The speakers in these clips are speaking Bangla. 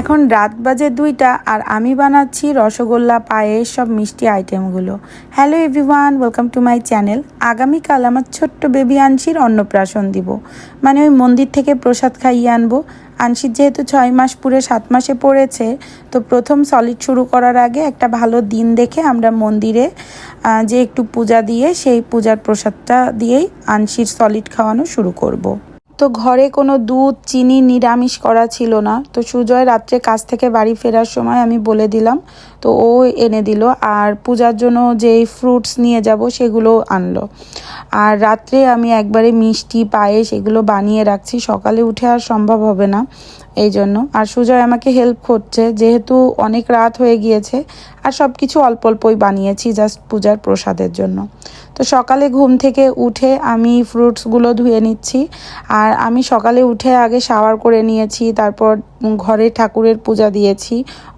এখন রাত বাজে দুইটা আর আমি বানাচ্ছি রসগোল্লা, পায়েস, সব মিষ্টি আইটেমগুলো। Hello everyone, welcome to my channel. আগামীকাল আমার ছোট্ট বেবি আনসির অন্নপ্রাশন দিব। মানে ওই মন্দির থেকে প্রসাদ খাইয়ে আনব। আনসির যেহেতু ছয় মাস পুরে সাত মাসে পড়েছে, তো প্রথম সলিড শুরু করার আগে একটা ভালো দিন দেখে আমরা মন্দিরে যে একটু পূজা দিয়ে সেই পূজার প্রসাদটা দিয়েই আনসির সলিড খাওয়ানো শুরু করব। তো ঘরে কোনো দুধ, চিনি নিরামিষ করা ছিল না। তো সুজয় রাত্রে কাজ থেকে বাড়ি ফেরার সময় আমি বলে দিলাম, তো ও এনে দিল। আর পূজার জন্য যেই ফ্রুটস নিয়ে যাব সেগুলো আনলো। আর রাত্রে আমি একবারে মিষ্টি, পায়েস এগুলো বানিয়ে রাখছি। সকালে উঠে আর সম্ভব হবে না। এই জন্য আর সুজয় আমাকে হেল্প করছে, যেহেতু অনেক রাত হয়ে গিয়েছে, আর সব কিছু অল্প অল্পই বানিয়েছি জাস্ট পূজার প্রসাদের জন্য। তো সকালে ঘুম থেকে উঠে আমি ফ্রুটসগুলো ধুয়ে নিচ্ছি, আর আমি সকালে উঠে আগে শাওয়ার করে নিয়েছি, তারপর ঘরে ঠাকুরের পূজা দিয়েছি,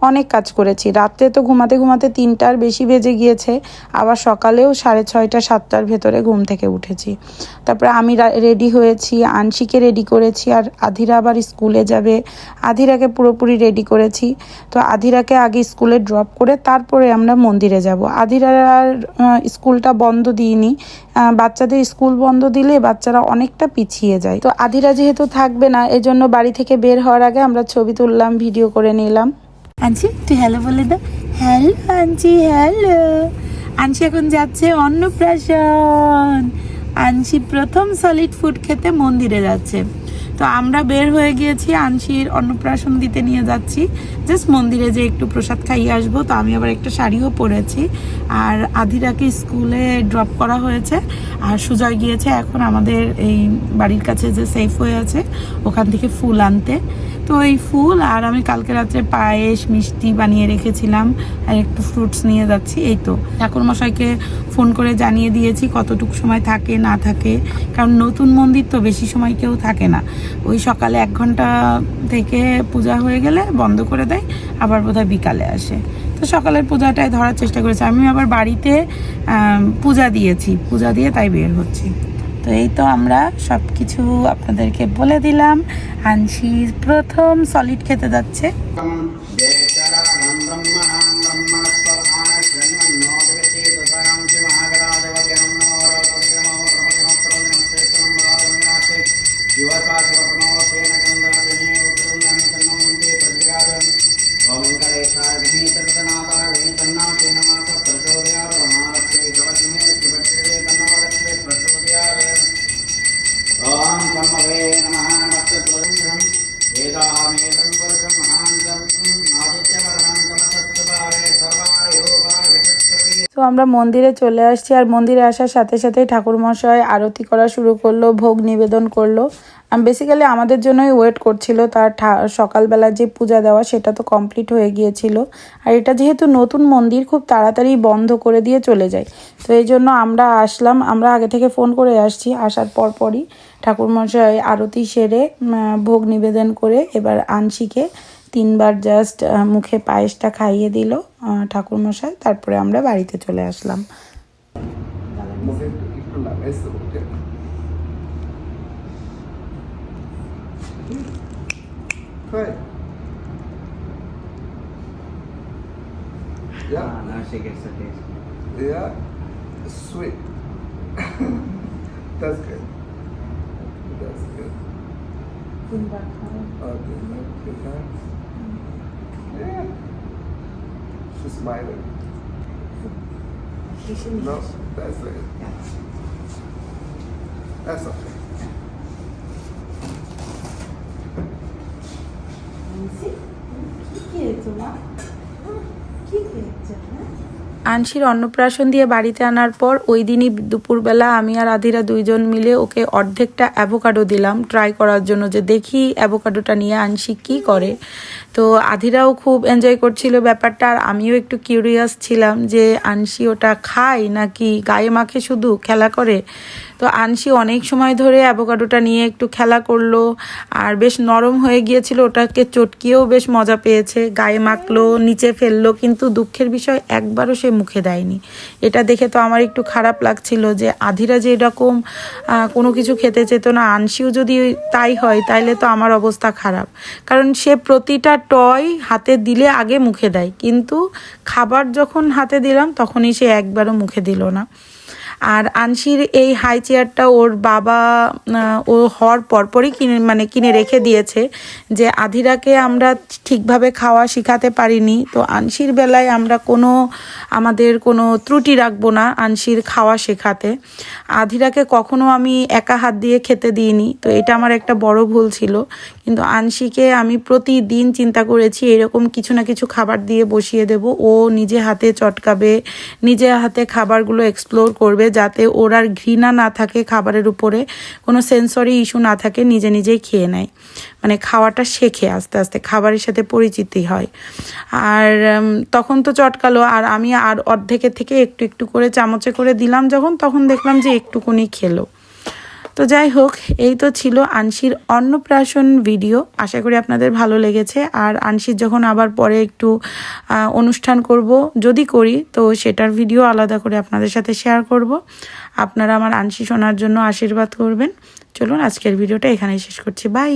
অনেক কাজ করেছি। রাত্রে তো ঘুমাতে ঘুমাতে তিনটার বেশি বেজে গিয়েছে, আবার সকালেও সাড়ে ছয়টা, সাতটার ভেতরে ঘুম থেকে উঠেছি। তারপরে আমি রেডি হয়েছি আনশিকে রেডি করেছি, আর আধিরা আবার স্কুলে যাবে আধিরাকে পুরোপুরি রেডি করেছি। তো আধিরাকে আগে স্কুলে ড্রপ করে তারপরে আমরা মন্দিরে যাব। আধিরার স্কুলটা বন্ধ দিইনি। বাচ্চাদের স্কুল বন্ধ দিলে বাচ্চারা অনেকটা পিছিয়ে যায়। তো আধিরা যেহেতু থাকবে না, এজন্য বাড়ি থেকে বের হওয়ার আগে আমরা ছবি তুললাম ভিডিও করে নিলাম। আনছি, তুই হ্যালো বলে দাও হ্যালো আনছি হ্যালো আনছি এখন যাচ্ছে অন্নপ্রাশন। আনছি প্রথম সলিড ফুড খেতে মন্দিরে যাচ্ছে। তো আমরা বের হয়ে গিয়েছি আনসির অন্নপ্রাশন দিতে নিয়ে যাচ্ছি। জাস্ট মন্দিরে যে একটু প্রসাদ খাইয়ে আসব, তো আমি আবার একটা শাড়িও পরেছি। আর আধিরাকে স্কুলে ড্রপ করা হয়েছে। আর সুজয় গিয়েছে এখন আমাদের এই বাড়ির কাছে যে সেফ হয়ে আছে, ওখান থেকে ফুল আনতে। তো এই ফুল আর আমি কালকে রাত্রে পায়েস, মিষ্টি বানিয়ে রেখেছিলাম। আর একটু ফ্রুটস নিয়ে যাচ্ছি, এই তো। ঠাকুরমশাইকে ফোন করে জানিয়ে দিয়েছি কতটুকু সময় থাকে, না থাকে। কারণ নতুন মন্দির তো বেশি সময় কেউ থাকে না। ওই সকালে এক ঘণ্টা থেকে পূজা হয়ে গেলে বন্ধ করে দেয়, আবার বোধহয় বিকালে আসে। তো সকালের পূজাটাই ধরার চেষ্টা করেছি। আমি আবার বাড়িতে পূজা দিয়েছি। পূজা দিয়ে তাই বের হচ্ছি। তো এই তো আমরা সব কিছু আপনাদেরকে বলে দিলাম। আনসি প্রথম সলিড খেতে যাচ্ছে। ಪ್ರೇಮಗಂಗ তো আমরা মন্দিরে চলে আসছি আর মন্দিরে আসার সাথে সাথেই ঠাকুরমশাই আরতি করা শুরু করল, ভোগ নিবেদন করল। বেসিক্যালি আমাদের জন্যই ওয়েট করছিল তার সকালবেলা যে পূজা দেওয়া সেটা তো কমপ্লিট হয়ে গিয়েছিল। আর এটা যেহেতু নতুন মন্দির, খুব তাড়াতাড়ি বন্ধ করে দিয়ে চলে যায়। তো এই জন্য আমরা আসলাম, আমরা আগে থেকে ফোন করে আসছি। আসার পর পরই ঠাকুরমশাই আরতি সেরে ভোগ নিবেদন করে এবার আনশিকে তিনবার জাস্ট মুখে পায়েসটা খাইয়ে দিল ঠাকুরমশাই। তারপরে আমরা বাড়িতে চলে আসলাম। Yeah. She's smiling. No, that's it. That's okay. See, কি খেয়েছো মা কি আনসির অন্নপ্রাশন দিয়ে বাড়িতে আনার পর ওই দিনই দুপুরবেলা আমি আর আধিরা দুইজন মিলে ওকে অর্ধেকটা অ্যাভোকাডো দিলাম ট্রাই করার জন্য যে দেখি অ্যাভোকাডোটা নিয়ে আনসি কি করে। তো আধিরাও খুব এনজয় করছিল ব্যাপারটা আর আমিও একটু কিউরিয়াস ছিলাম যে আনসি ওটা খায় নাকি গায়ে মাখে শুধু, খেলা করে? তো আনসি অনেক সময় ধরে অ্যাভোকাডোটা নিয়ে একটু খেলা করল আর বেশ নরম হয়ে গিয়েছিল, ওটাকে চটকিয়েও বেশ মজা পেয়েছে। গায়ে মাখলো, নিচে ফেলল, কিন্তু দুঃখের বিষয় একবারও সে মুখে দেয়নি। এটা দেখে তো আমার একটু খারাপ লাগছিল যে আধিরা যে এরকম কোনো কিছু খেতে চেত না আনসিও যদি তাই হয়, তাইলে তো আমার অবস্থা খারাপ। কারণ সে প্রতিটা টয় হাতে দিলে আগে মুখে দেয়, কিন্তু খাবার যখন হাতে দিলাম, তখনই সে একবারও মুখে দিল না। আর আনসির এই হাই চেয়ারটা ওর বাবা ও হওয়ার পরপরই কিনে মানে কিনে রেখে দিয়েছে যে আধিরাকে আমরা ঠিকভাবে খাওয়া শিখাতে পারিনি। তো আনসির বেলায় আমরা কোনো, আমাদের কোনো ত্রুটি রাখব না আনসির খাওয়া শেখাতে। আধিরাকে কখনো আমি একা হাত দিয়ে খেতে দিইনি, তো এটা আমার একটা বড় ভুল ছিল। কিন্তু আনসিকে আমি প্রতিদিন চিন্তা করেছি, এরকম কিছু না কিছু খাবার দিয়ে বসিয়ে দেব। ও নিজে হাতে চটকাবে, নিজে হাতে খাবারগুলো এক্সপ্লোর করবে। যাতে ওর আর ঘৃণা না থাকে খাবারের উপরে, কোনো সেন্সরি ইস্যু না থাকে, নিজে নিজেই খেয়ে নেয়। মানে খাওয়াটা শেখে আস্তে আস্তে, খাবারের সাথে পরিচিতি হয়। আর তখন তো চটকালো, আর আমি আর অর্ধেকের থেকে একটু একটু করে চামচে করে দিলাম যখন, তখন দেখলাম যে একটুকুনি খেলো। তো যাই হোক, এই তো ছিল আনসির অন্নপ্রাশন ভিডিও আশা করি আপনাদের ভালো লেগেছে। আর আনসির যখন আবার পরে একটু অনুষ্ঠান করব, যদি করি, তো সেটার ভিডিও আলাদা করে আপনাদের সাথে শেয়ার করব। আপনারা আমার আনসি শোনার জন্য আশীর্বাদ করবেন। চলুন আজকের ভিডিওটা এখানেই শেষ করছি। বাই